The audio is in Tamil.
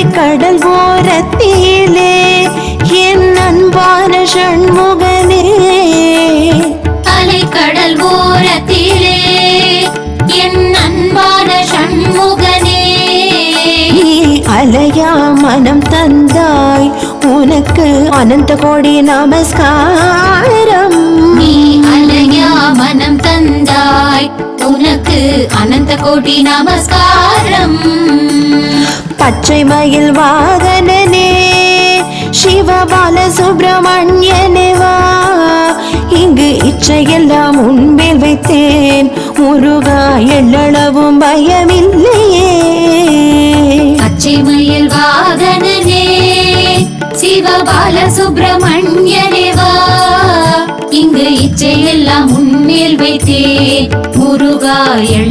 அலைக்கடல் ஓரத்திலே என் அன்பான சண்முகனே. அலைக்கடல் ஓரத்திலே என் அன்பான சண்முகனே. அலையா மனம் தந்தாய் உனக்கு அனந்த கோடி நமஸ்காரம். நீ அலையா மனம் தந்தாய் உனக்கு அனந்த கோடி நமஸ்காரம். பச்சை மயில் வாகனனே சிவபால சுப்பிரமணியனே வா. இங்கு இச்சையெல்லாம் உன்மேல் வைத்தேன் முருகா எள்ளளவும் பயமில்லையே. பச்சை மயில் வாகனனே சிவபால சுப்பிரமணியனே வா. இங்கு இச்சையெல்லாம் உன்மேல் வைத்தேன் முருகா எள்ள